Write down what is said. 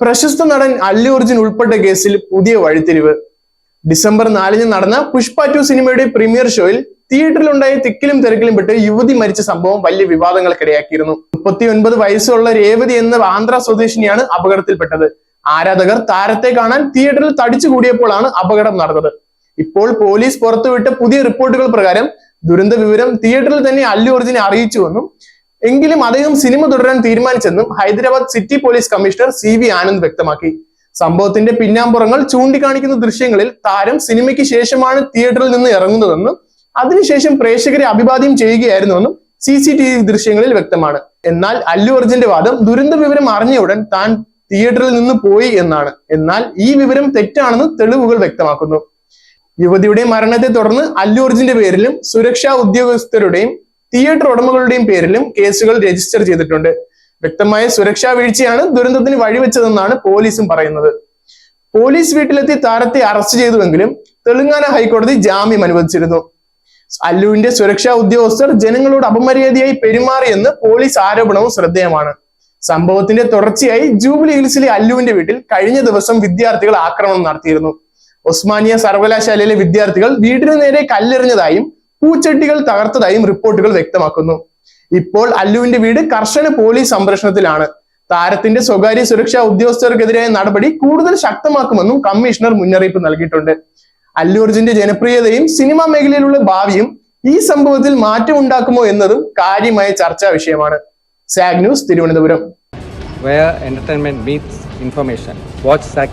പ്രശസ്ത നടൻ അല്ലു അർജുൻ ഉൾപ്പെട്ട കേസിൽ പുതിയ വഴിത്തിരിവ്. ഡിസംബർ നാലിന് നടന്ന പുഷ്പ ടു സിനിമയുടെ പ്രീമിയർ ഷോയിൽ തിയേറ്ററിലുണ്ടായ തിക്കിലും തിരക്കിലും പെട്ട് യുവതി മരിച്ച സംഭവം വലിയ വിവാദങ്ങൾക്കിടയാക്കിയിരുന്നു. മുപ്പത്തി ഒൻപത് വയസ്സുള്ള രേവതി എന്ന ആന്ധ്ര സ്വദേശിനിയാണ് അപകടത്തിൽപ്പെട്ടത്. ആരാധകർ താരത്തെ കാണാൻ തിയേറ്ററിൽ തടിച്ചു കൂടിയപ്പോഴാണ് അപകടം നടന്നത്. ഇപ്പോൾ പോലീസ് പുറത്തുവിട്ട പുതിയ റിപ്പോർട്ടുകൾ പ്രകാരം ദുരന്ത വിവരം തിയേറ്ററിൽ തന്നെ അല്ലു അർജുനെ അറിയിച്ചുവെന്നും എങ്കിലും അദ്ദേഹം സിനിമ തുടരാൻ തീരുമാനിച്ചെന്നും Hyderabad city police commissioner C V Anand വ്യക്തമാക്കി. സംഭവത്തിന്റെ പിന്നാമ്പുറങ്ങൾ ചൂണ്ടിക്കാണിക്കുന്ന ദൃശ്യങ്ങളിൽ താരം സിനിമയ്ക്ക് ശേഷമാണ് തിയേറ്ററിൽ നിന്ന് ഇറങ്ങുന്നതെന്നും അതിനുശേഷം പ്രേക്ഷകരെ അഭിവാദ്യം ചെയ്യുകയായിരുന്നുവെന്നും സി സി ടി വി ദൃശ്യങ്ങളിൽ വ്യക്തമാണ്. എന്നാൽ അല്ലു അർജുന്റെ വാദം ദുരന്ത വിവരം അറിഞ്ഞ ഉടൻ താൻ തിയേറ്ററിൽ നിന്ന് പോയി എന്നാണ്. എന്നാൽ ഈ വിവരം തെറ്റാണെന്ന് തെളിവുകൾ വ്യക്തമാക്കുന്നു. യുവതിയുടെ മരണത്തെ തുടർന്ന് അല്ലു അർജുന്റെ പേരിലും സുരക്ഷാ ഉദ്യോഗസ്ഥരുടെയും തിയേറ്റർ ഉടമകളുടെയും പേരിലും കേസുകൾ രജിസ്റ്റർ ചെയ്തിട്ടുണ്ട്. വ്യക്തമായ സുരക്ഷാ വീഴ്ചയാണ് ദുരന്തത്തിന് വഴിവെച്ചതെന്നാണ് പോലീസും പറയുന്നത്. പോലീസ് വീട്ടിലെത്തി താരത്തെ അറസ്റ്റ് ചെയ്തുവെങ്കിലും തെലങ്കാന ഹൈക്കോടതി ജാമ്യം അനുവദിച്ചിരുന്നു. അല്ലുവിന്റെ സുരക്ഷാ ഉദ്യോഗസ്ഥർ ജനങ്ങളോട് അപമര്യാദയായി പെരുമാറിയെന്ന് പോലീസ് ആരോപണവും ശ്രദ്ധേയമാണ്. സംഭവത്തിന്റെ തുടർച്ചയായി ജൂബിലി ഹിൽസിലെ അല്ലുവിന്റെ വീട്ടിൽ കഴിഞ്ഞ ദിവസം വിദ്യാർത്ഥികൾ ആക്രമണം നടത്തിയിരുന്നു. ഒസ്മാനിയ സർവകലാശാലയിലെ വിദ്യാർത്ഥികൾ വീടിനു നേരെ കല്ലെറിഞ്ഞതായും പൂച്ചട്ടികൾ തകർത്തതായും റിപ്പോർട്ടുകൾ വ്യക്തമാക്കുന്നു. ഇപ്പോൾ അല്ലുവിന്റെ വീട് കർശന പോലീസ് സംരക്ഷണത്തിലാണ്. താരത്തിന്റെ സ്വകാര്യ സുരക്ഷാ ഉദ്യോഗസ്ഥർക്കെതിരായ നടപടി കൂടുതൽ ശക്തമാക്കുമെന്നും കമ്മീഷണർ മുന്നറിയിപ്പ് നൽകിയിട്ടുണ്ട്. അല്ലു അർജുന്റെ ജനപ്രിയതയും സിനിമാ മേഖലയിലുള്ള ഭാവിയും ഈ സംഭവത്തിൽ മാറ്റമുണ്ടാക്കുമോ എന്നതും കാര്യമായ ചർച്ചാ വിഷയമാണ്. SAC news Thiruvananthapuram. Where entertainment meets information. Watch SAC.